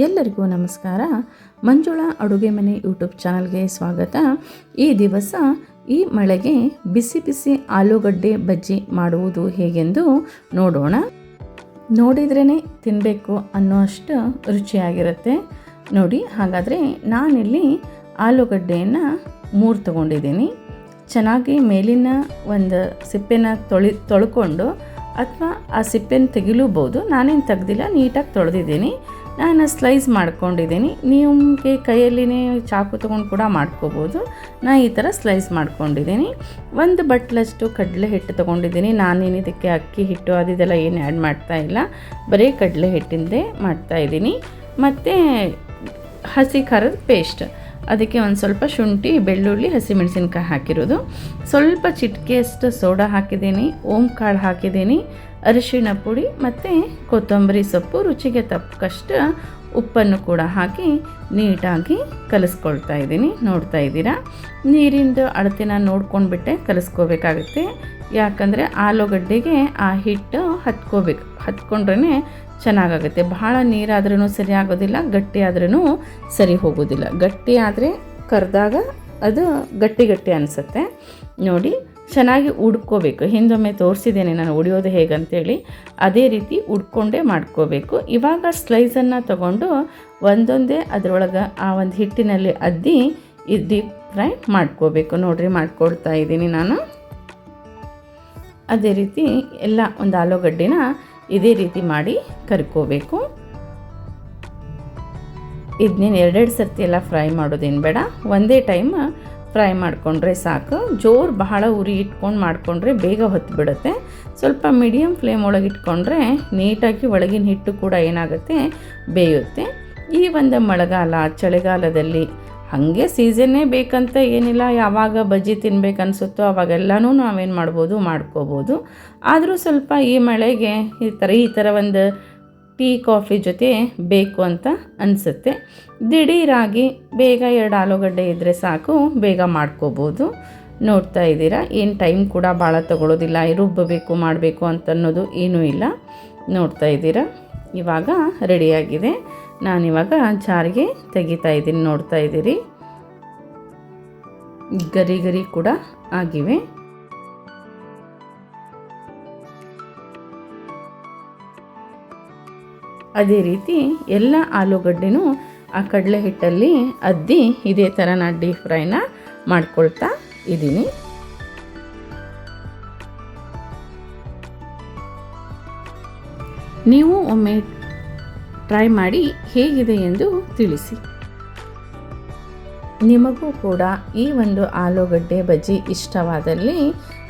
ಎಲ್ಲರಿಗೂ ನಮಸ್ಕಾರ. ಮಂಜುಳಾ ಅಡುಗೆ ಮನೆ ಯೂಟ್ಯೂಬ್ ಚಾನಲ್ಗೆ ಸ್ವಾಗತ. ಈ ದಿವಸ ಈ ಮಳೆಗೆ ಬಿಸಿ ಬಿಸಿ ಆಲೂಗಡ್ಡೆ ಬಜ್ಜಿ ಮಾಡುವುದು ಹೇಗೆಂದು ನೋಡೋಣ. ನೋಡಿದ್ರೇ ತಿನ್ನಬೇಕು ಅನ್ನೋಷ್ಟು ರುಚಿಯಾಗಿರುತ್ತೆ. ನೋಡಿ, ಹಾಗಾದರೆ ನಾನಿಲ್ಲಿ ಆಲೂಗಡ್ಡೆಯನ್ನು ಮೂರು ತಗೊಂಡಿದ್ದೀನಿ. ಚೆನ್ನಾಗಿ ಮೇಲಿನ ಒಂದು ಸಿಪ್ಪೆನ ತೊಳಿ, ತೊಳ್ಕೊಂಡು ಅಥವಾ ಆ ಸಿಪ್ಪೆನ ತೆಗಿಲೂಬೋದು. ನಾನೇನು ತೆಗ್ದಿಲ್ಲ, ನೀಟಾಗಿ ತೊಳೆದಿದ್ದೀನಿ. ನಾನು ಸ್ಲೈಸ್ ಮಾಡ್ಕೊಂಡಿದ್ದೀನಿ. ನಿಮಗೆ ಕೈಯಲ್ಲಿನೇ ಚಾಕು ತೊಗೊಂಡು ಕೂಡ ಮಾಡ್ಕೋಬೋದು. ನಾನು ಈ ಥರ ಸ್ಲೈಸ್ ಮಾಡ್ಕೊಂಡಿದ್ದೀನಿ. ಒಂದು ಬಟ್ಲಷ್ಟು ಕಡಲೆ ಹಿಟ್ಟು ತೊಗೊಂಡಿದ್ದೀನಿ. ನಾನೇನು ಇದಕ್ಕೆ ಅಕ್ಕಿ, ಹಿಟ್ಟು ಅದಿದೆಲ್ಲ ಏನು ಆ್ಯಡ್ ಮಾಡ್ತಾ ಇಲ್ಲ. ಬರೀ ಕಡಲೆ ಹಿಟ್ಟಿಂದೇ ಮಾಡ್ತಾಯಿದ್ದೀನಿ ಮತ್ತು ಹಸಿ ಖಾರದ ಪೇಸ್ಟ್ ಅದಕ್ಕೆ ಒಂದು ಸ್ವಲ್ಪ ಶುಂಠಿ, ಬೆಳ್ಳುಳ್ಳಿ, ಹಸಿಮೆಣಸಿನ್ಕಾಯಿ ಹಾಕಿರೋದು. ಸ್ವಲ್ಪ ಚಿಟಿಕೆಯಷ್ಟು ಸೋಡಾ ಹಾಕಿದ್ದೀನಿ. ಓಂ ಕಾಳು ಹಾಕಿದ್ದೀನಿ. ಅರಿಶಿಣ ಪುಡಿ ಮತ್ತು ಕೊತ್ತಂಬರಿ ಸೊಪ್ಪು ರುಚಿಗೆ ತಕ್ಕಷ್ಟು ಉಪ್ಪನ್ನು ಕೂಡ ಹಾಕಿ ನೀಟಾಗಿ ಕಲಿಸ್ಕೊಳ್ತಾ ಇದ್ದೀನಿ. ನೋಡ್ತಾ ಇದ್ದೀರಾ? ನೀರಿಂದು ಅಳತೆನ ನೋಡ್ಕೊಂಡ್ಬಿಟ್ಟೆ ಕಲಿಸ್ಕೋಬೇಕಾಗುತ್ತೆ. ಯಾಕಂದರೆ ಆಲೂಗಡ್ಡೆಗೆ ಆ ಹಿಟ್ಟು ಹತ್ಕೋಬೇಕು. ಹತ್ಕೊಂಡ್ರೇ ಚೆನ್ನಾಗಾಗುತ್ತೆ. ಬಹಳ ನೀರಾದ್ರೂ ಸರಿ ಆಗೋದಿಲ್ಲ, ಗಟ್ಟಿ ಆದ್ರೂ ಸರಿ ಹೋಗೋದಿಲ್ಲ. ಗಟ್ಟಿ ಆದರೆ ಕರೆದಾಗ ಅದು ಗಟ್ಟಿ ಗಟ್ಟಿ ಅನಿಸುತ್ತೆ. ನೋಡಿ ಚೆನ್ನಾಗಿ ಉಡ್ಕೋಬೇಕು. ಹಿಂದೊಮ್ಮೆ ತೋರಿಸಿದ್ದೇನೆ ನಾನು ಉಡಿಯೋದು ಹೇಗಂತೇಳಿ. ಅದೇ ರೀತಿ ಉಡ್ಕೊಂಡೇ ಮಾಡ್ಕೋಬೇಕು. ಇವಾಗ ಸ್ಲೈಸನ್ನು ತಗೊಂಡು ಒಂದೊಂದೇ ಅದರೊಳಗೆ ಆ ಒಂದು ಹಿಟ್ಟಿನಲ್ಲಿ ಅದ್ದಿ ಡೀಪ್ ಫ್ರೈ ಮಾಡ್ಕೋಬೇಕು. ನೋಡಿರಿ ಮಾಡ್ಕೊಳ್ತಾ ಇದ್ದೀನಿ ನಾನು. ಅದೇ ರೀತಿ ಎಲ್ಲ ಒಂದು ಆಲೂಗಡ್ಡೆನ ಇದೇ ರೀತಿ ಮಾಡಿ ಕರ್ಕೋಬೇಕು. ಇದನ್ನೇನು ಎರಡೆರಡು ಸರ್ತಿ ಎಲ್ಲ ಫ್ರೈ ಮಾಡೋದೇನು ಬೇಡ. ಒಂದೇ ಟೈಮ್ ಫ್ರೈ ಮಾಡಿಕೊಂಡ್ರೆ ಸಾಕು. ಜೋರು ಬಹಳ ಉರಿ ಇಟ್ಕೊಂಡು ಮಾಡಿಕೊಂಡ್ರೆ ಬೇಗ ಹೊತ್ತು ಬಿಡುತ್ತೆ ಸ್ವಲ್ಪ ಮೀಡಿಯಮ್ ಫ್ಲೇಮ್ ಒಳಗೆ ಇಟ್ಕೊಂಡ್ರೆ ನೀಟಾಗಿ ಒಳಗಿನ ಹಿಟ್ಟು ಕೂಡ ಏನಾಗುತ್ತೆ? ಬೇಯುತ್ತೆ. ಈ ಒಂದು ಮಳೆಗಾಲ, ಚಳಿಗಾಲದಲ್ಲಿ ಹಾಗೆ ಸೀಸನ್ನೇ ಬೇಕಂತ ಏನಿಲ್ಲ. ಯಾವಾಗ ಬಜ್ಜಿ ತಿನ್ಬೇಕನ್ಸುತ್ತೋ ಅವಾಗೆಲ್ಲನೂ ನಾವೇನು ಮಾಡ್ಬೋದು? ಮಾಡ್ಕೋಬೋದು. ಆದರೂ ಸ್ವಲ್ಪ ಈ ಮಳೆಗೆ ಈ ಥರ ಈ ಥರ ಒಂದು ಟೀ ಕಾಫಿ ಜೊತೆ ಬೇಕು ಅಂತ ಅನಿಸುತ್ತೆ. ದಿಢೀರಾಗಿ ಬೇಗ ಎರಡು ಆಲೂಗಡ್ಡೆ ಇದ್ದರೆ ಸಾಕು, ಬೇಗ ಮಾಡ್ಕೋಬೋದು. ನೋಡ್ತಾ ಇದ್ದೀರಾ, ಏನು ಟೈಮ್ ಕೂಡ ಭಾಳ ತಗೊಳ್ಳೋದಿಲ್ಲ ರುಬ್ಬಬೇಕು, ಮಾಡಬೇಕು ಅಂತ ಅನ್ನೋದು ಏನೂ ಇಲ್ಲ. ನೋಡ್ತಾ ಇದ್ದೀರಾ, ಇವಾಗ ರೆಡಿಯಾಗಿದೆ. ನಾನಿವಾಗ ಜಾರಿಗೆ ತೆಗಿತಾ ಇದ್ದೀನಿ, ನೋಡ್ತಾ ಇದ್ದೀರಿ. ಗರಿ ಗರಿ ಕೂಡ ಆಗಿವೆ. ಅದೇ ರೀತಿ ಎಲ್ಲ ಆಲೂಗಡ್ಡೆನೂ ಆ ಕಡಲೆ ಹಿಟ್ಟಲ್ಲಿ ಅದ್ದಿ ಇದೇ ಥರ ನಾನು ಡೀಪ್ ಫ್ರೈನ ಮಾಡ್ಕೊಳ್ತಾ ಇದ್ದೀನಿ. ನೀವು ಒಮ್ಮೆ ಟ್ರೈ ಮಾಡಿ ಹೇಗಿದೆ ಎಂದು ತಿಳಿಸಿ. ನಿಮಗೂ ಕೂಡ ಈ ಒಂದು ಆಲೂಗಡ್ಡೆ ಬಜ್ಜಿ ಇಷ್ಟವಾದಲ್ಲಿ